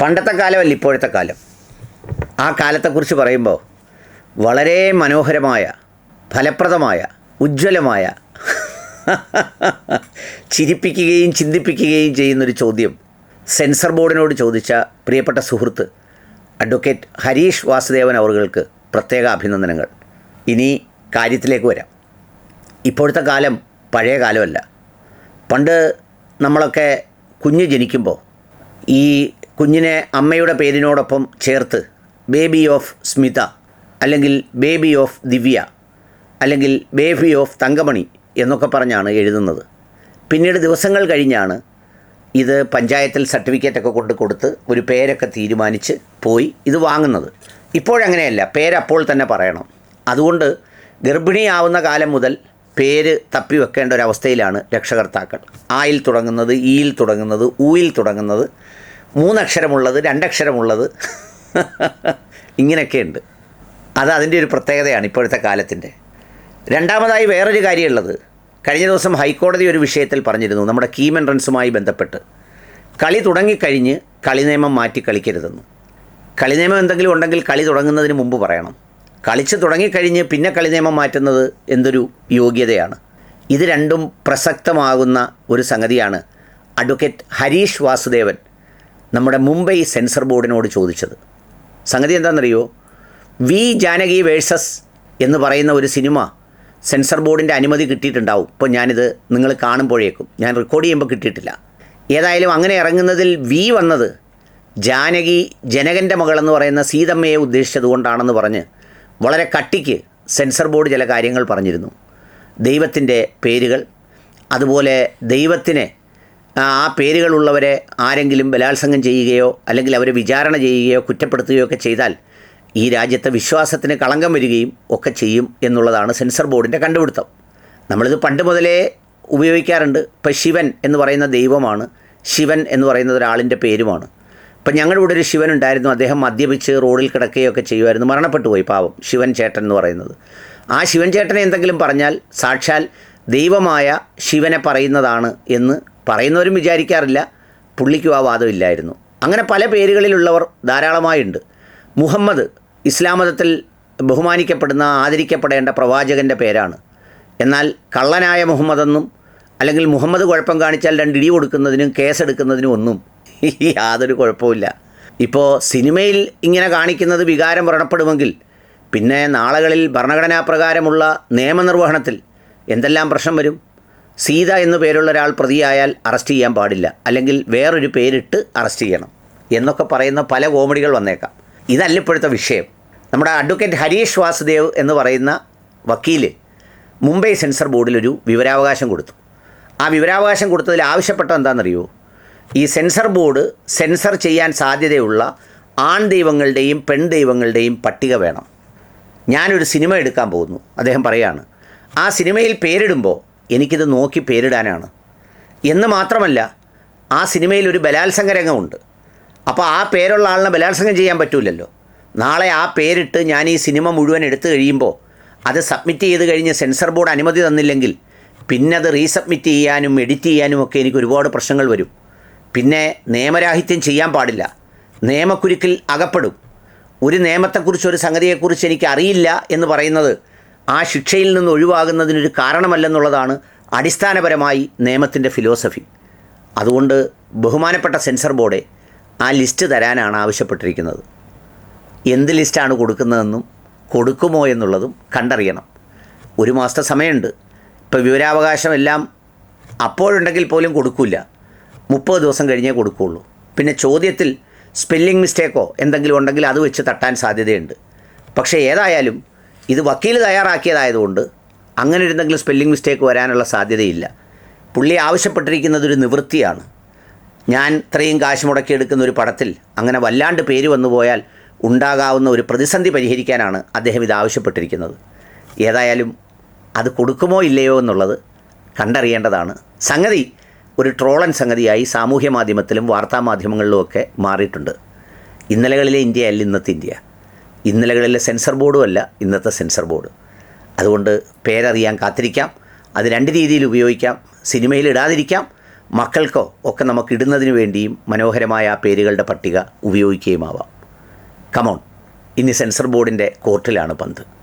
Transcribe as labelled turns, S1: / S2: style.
S1: പണ്ടത്തെ കാലമല്ല ഇപ്പോഴത്തെ കാലം. ആ കാലത്തെക്കുറിച്ച് പറയുമ്പോൾ വളരെ മനോഹരമായ ഫലപ്രദമായ ഉജ്ജ്വലമായ ചിരിപ്പിക്കുകയും ചിന്തിപ്പിക്കുകയും ചെയ്യുന്നൊരു ചോദ്യം സെൻസർ ബോർഡിനോട് ചോദിച്ച പ്രിയപ്പെട്ട സുഹൃത്ത് അഡ്വക്കേറ്റ് ഹരീഷ് വാസുദേവൻ അവറുകൾക്ക് പ്രത്യേക അഭിനന്ദനങ്ങൾ. ഇനി കാര്യത്തിലേക്ക് വരാം. ഇപ്പോഴത്തെ കാലം പഴയ കാലമല്ല. പണ്ട് നമ്മളൊക്കെ കുഞ്ഞ് ജനിക്കുമ്പോൾ ഈ കുഞ്ഞിനെ അമ്മയുടെ പേരിനോടൊപ്പം ചേർത്ത് ബേബി ഓഫ് സ്മിത അല്ലെങ്കിൽ ബേബി ഓഫ് ദിവ്യ അല്ലെങ്കിൽ ബേബി ഓഫ് തങ്കമണി എന്നൊക്കെ പറഞ്ഞാണ് എഴുതുന്നത്. പിന്നീട് ദിവസങ്ങൾ കഴിഞ്ഞാണ് ഇത് പഞ്ചായത്തിൽ സർട്ടിഫിക്കറ്റൊക്കെ കൊണ്ട് കൊടുത്ത് ഒരു പേരൊക്കെ തീരുമാനിച്ച് പോയി ഇത് വാങ്ങുന്നത്. ഇപ്പോഴങ്ങനെയല്ല പേരപ്പോൾ തന്നെ പറയണം. അതുകൊണ്ട് ഗർഭിണിയാവുന്ന കാലം മുതൽ പേര് തപ്പി വെക്കേണ്ട ഒരവസ്ഥയിലാണ് രക്ഷകർത്താക്കൾ. ആയിൽ തുടങ്ങുന്നത് ഈയിൽ തുടങ്ങുന്നത് ഊയിൽ തുടങ്ങുന്നത് മൂന്നക്ഷരമുള്ളത് രണ്ടക്ഷരമുള്ളത്. ഇങ്ങനെയൊക്കെയുണ്ട്. അത് അതിന്റെ ഒരു പ്രത്യേകതയാണ് ഇപ്പോഴത്തെ കാലത്തിന്റെ. രണ്ടാമതായി വേറൊരു കാര്യമുള്ളത്. കഴിഞ്ഞ ദിവസം ഹൈക്കോടതി ഒരു വിഷയത്തിൽ പറഞ്ഞിരുന്നു നമ്മുടെ കീം എൻട്രൻസുമായി ബന്ധപ്പെട്ട്. കളി തുടങ്ങിക്കഴിഞ്ഞ് കളി നിയമം മാറ്റി കളിക്കരുതെന്ന്. കളി നിയമം എന്തെങ്കിലും ഉണ്ടെങ്കിൽ കളി തുടങ്ങുന്നതിന് മുമ്പ് പറയണം. കളിച്ച് തുടങ്ങിക്കഴിഞ്ഞ് പിന്നെ കളി നിയമം മാറ്റുന്നത് എന്തൊരു യോഗ്യതയാണ്. ഇത് രണ്ടും പ്രസക്തമാകുന്ന ഒരു സംഗതിയാണ്. അഡ്വക്കേറ്റ് ഹരീഷ് വാസുദേവൻ നമ്മുടെ മുംബൈ സെൻസർ ബോർഡിനോട് ചോദിച്ചത്. സംഗതി എന്താണെന്നറിയോ? വി ജാനകി വേഴ്സസ് എന്ന് പറയുന്ന ഒരു സിനിമ സെൻസർ ബോർഡിന്റെ അനുമതി കിട്ടിയിട്ടുണ്ടാവും. ഇപ്പോൾ ഞാനിത് നിങ്ങൾ കാണുമ്പോഴേക്കും. ഞാൻ റെക്കോർഡ് ചെയ്യുമ്പോൾ കിട്ടിയിട്ടില്ല. ഏതായാലും അങ്ങനെ ഇറങ്ങുന്നതിൽ വി വന്നത് ജാനകി ജനകന്റെ മകളെന്ന് പറയുന്ന സീതമ്മയെ ഉദ്ദേശിച്ചതുകൊണ്ടാണെന്ന് പറഞ്ഞ് വളരെ കട്ടിക്ക് സെൻസർ ബോർഡ് ചില കാര്യങ്ങൾ പറഞ്ഞിരുന്നു. ദൈവത്തിന്റെ പേരുകൾ അതുപോലെ ദൈവത്തിനെ ആ പേരുകളുള്ളവരെ ആരെങ്കിലും ബലാത്സംഗം ചെയ്യുകയോ അല്ലെങ്കിൽ അവരെ വിചാരണ ചെയ്യുകയോ കുറ്റപ്പെടുത്തുകയോ ഒക്കെ ചെയ്താൽ ഈ രാജ്യത്തെ വിശ്വാസത്തിന് കളങ്കം വരികയും ഒക്കെ ചെയ്യും എന്നുള്ളതാണ് സെൻസർ ബോർഡിന്റെ കണ്ടുപിടുത്തം. നമ്മളിത് പണ്ട് മുതലേ ഉപയോഗിക്കാറുണ്ട്. ഇപ്പം ശിവൻ എന്ന് പറയുന്ന ദൈവമാണ്. ശിവൻ എന്ന് പറയുന്ന ഒരാളിന്റെ പേരുമാണ്. ഇപ്പം ഞങ്ങളുടെ ഇവിടെ ഒരു ശിവൻ ഉണ്ടായിരുന്നു. അദ്ദേഹം മദ്യപിച്ച് റോഡിൽ കിടക്കുകയൊക്കെ ചെയ്യുമായിരുന്നു. മരണപ്പെട്ടു പോയി പാവം ശിവൻ ചേട്ടൻ എന്ന് പറയുന്നത്. ആ ശിവൻ ചേട്ടനെ എന്തെങ്കിലും പറഞ്ഞാൽ സാക്ഷാൽ ദൈവമായ ശിവനെ പറയുന്നതാണ് എന്ന് പറയുന്നവരും വിചാരിക്കാറില്ല. പുള്ളിക്കും ആ വാദമില്ലായിരുന്നു അങ്ങനെ പല പേരുകളിലുള്ളവർ ധാരാളമായുണ്ട്. മുഹമ്മദ് ഇസ്ലാം മതത്തിൽ ബഹുമാനിക്കപ്പെടുന്ന ആദരിക്കപ്പെടേണ്ട പ്രവാചകന്റെ പേരാണ്. എന്നാൽ കള്ളനായ മുഹമ്മദെന്നും അല്ലെങ്കിൽ മുഹമ്മദ് കുഴപ്പം കാണിച്ചാൽ രണ്ട് ഇടി കൊടുക്കുന്നതിനും കേസെടുക്കുന്നതിനും ഒന്നും യാതൊരു കുഴപ്പമില്ല ഇപ്പോൾ സിനിമയിൽ ഇങ്ങനെ കാണിക്കുന്നത് വികാരം വ്രണപ്പെടുമെങ്കിൽ പിന്നെ നാളുകളിൽ ഭരണഘടനാ പ്രകാരമുള്ള നിയമനിർവഹണത്തിൽ എന്തെല്ലാം പ്രശ്നം വരും? സീത എന്നു പേരുള്ള ഒരാൾ പ്രതിയായാൽ അറസ്റ്റ് ചെയ്യാൻ പാടില്ല. അല്ലെങ്കിൽ വേറൊരു പേരിട്ട് അറസ്റ്റ് ചെയ്യണം. എന്നൊക്കെ പറയുന്ന പല കോമഡികൾ വന്നേക്കാം. ഇതല്ല ഇപ്പോഴത്തെ വിഷയം. നമ്മുടെ അഡ്വക്കേറ്റ് ഹരീഷ് വാസുദേവ് എന്ന് പറയുന്ന വക്കീൽ മുംബൈ സെൻസർ ബോർഡിലൊരു വിവരാവകാശം കൊടുത്തു. ആ വിവരാവകാശം കൊടുത്തതിൽ ആവശ്യപ്പെട്ട എന്താണെന്നറിയോ? ഈ സെൻസർ ബോർഡ് സെൻസർ ചെയ്യാൻ സാധ്യതയുള്ള ആൺ ദൈവങ്ങളുടെയും പെൺ ദൈവങ്ങളുടെയും പട്ടിക വേണം. ഞാനൊരു സിനിമ എടുക്കാൻ പോകുന്നു. അദ്ദേഹം പറയാണ്. ആ സിനിമയിൽ പേരിടുമ്പോൾ എനിക്കിത് നോക്കി പേരിടാനാണ്. എന്ന് മാത്രമല്ല ആ സിനിമയിൽ ഒരു ബലാത്സംഗ രംഗമുണ്ട് അപ്പോൾ ആ പേരുള്ള ആളിനെ ബലാത്സംഗം ചെയ്യാൻ പറ്റൂലല്ലോ. നാളെ ആ പേരിട്ട് ഞാൻ ഈ സിനിമ മുഴുവൻ എടുത്തു കഴിയുമ്പോൾ അത് സബ്മിറ്റ് ചെയ്ത് കഴിഞ്ഞ് സെൻസർ ബോർഡ് അനുമതി തന്നില്ലെങ്കിൽ പിന്നെ അത് റീസബ്മിറ്റ് ചെയ്യാനും എഡിറ്റ് ചെയ്യാനും ഒക്കെ എനിക്ക് ഒരുപാട് പ്രശ്നങ്ങൾ വരും. പിന്നെ നിയമരാഹിത്യം ചെയ്യാൻ പാടില്ല. നിയമക്കുരുക്കിൽ അകപ്പെടും. ഒരു നിയമത്തെക്കുറിച്ച് ഒരു സംഗതിയെക്കുറിച്ച് എനിക്ക് അറിയില്ല എന്ന് പറയുന്നത് ആ ശിക്ഷയിൽ നിന്ന് ഒഴിവാകുന്നതിനൊരു കാരണമല്ലെന്നുള്ളതാണ് അടിസ്ഥാനപരമായി നിയമത്തിന്റെ ഫിലോസഫി. അതുകൊണ്ട് ബഹുമാനപ്പെട്ട സെൻസർ ബോർഡെ ആ ലിസ്റ്റ് തരാനാണ് ആവശ്യപ്പെട്ടിരിക്കുന്നത്. എന്ത് ലിസ്റ്റാണ് കൊടുക്കുന്നതെന്നും കൊടുക്കുമോ എന്നുള്ളതും കണ്ടറിയണം. ഒരു മാസത്തെ സമയമുണ്ട്. ഇപ്പോൾ വിവരാവകാശം എല്ലാം അപ്പോഴുണ്ടെങ്കിൽ പോലും കൊടുക്കില്ല. മുപ്പത് ദിവസം കഴിഞ്ഞേ കൊടുക്കുകയുള്ളൂ. പിന്നെ ചോദ്യത്തിൽ സ്പെല്ലിംഗ് മിസ്റ്റേക്കോ എന്തെങ്കിലും ഉണ്ടെങ്കിൽ അത് വെച്ച് തട്ടാൻ സാധ്യതയുണ്ട്. പക്ഷേ ഏതായാലും ഇത് വക്കീൽ തയ്യാറാക്കിയതായതുകൊണ്ട് അങ്ങനെ എന്തെങ്കിലും സ്പെല്ലിംഗ് മിസ്റ്റേക്ക് വരാനുള്ള സാധ്യതയില്ല. പുള്ളി ആവശ്യപ്പെട്ടിരിക്കുന്നത് ഒരു നിവൃത്തിയാണ്. ഞാൻ ഇത്രയും കാശ് മുടക്കി എടുക്കുന്ന ഒരു പടത്തിൽ അങ്ങനെ വല്ലാണ്ട് പേര് വന്നു പോയാൽ ഉണ്ടാകാവുന്ന ഒരു പ്രതിസന്ധി പരിഹരിക്കാനാണ് അദ്ദേഹം ഇത് ആവശ്യപ്പെട്ടിരിക്കുന്നത്. ഏതായാലും അത് കൊടുക്കുമോ ഇല്ലയോ എന്നുള്ളത് കണ്ടറിയേണ്ടതാണ്. സംഗതി ഒരു ട്രോളൻ സംഗതിയായി സാമൂഹ്യ മാധ്യമത്തിലും വാർത്താ മാധ്യമങ്ങളിലുമൊക്കെ മാറിയിട്ടുണ്ട്. ഇന്നലകളിലെ ഇന്ത്യ അല്ല ഇന്നത്തെ ഇന്ത്യ. ഇന്നലകളിലെ സെൻസർ ബോർഡും അല്ല ഇന്നത്തെ സെൻസർ ബോർഡ്. അതുകൊണ്ട് പേരറിയാൻ കാത്തിരിക്കാം. അത് രണ്ട് രീതിയിൽ ഉപയോഗിക്കാം. സിനിമയിൽ ഇടാതിരിക്കാം. മക്കൾക്കോ ഒക്കെ നമുക്ക് ഇടുന്നതിന് വേണ്ടിയും മനോഹരമായ ആ പേരുകളുടെ പട്ടിക ഉപയോഗിക്കുകയുമാവാം. കമോൺ ഇനി സെൻസർ ബോർഡിന്റെ കോർട്ടിലാണ് പന്ത്.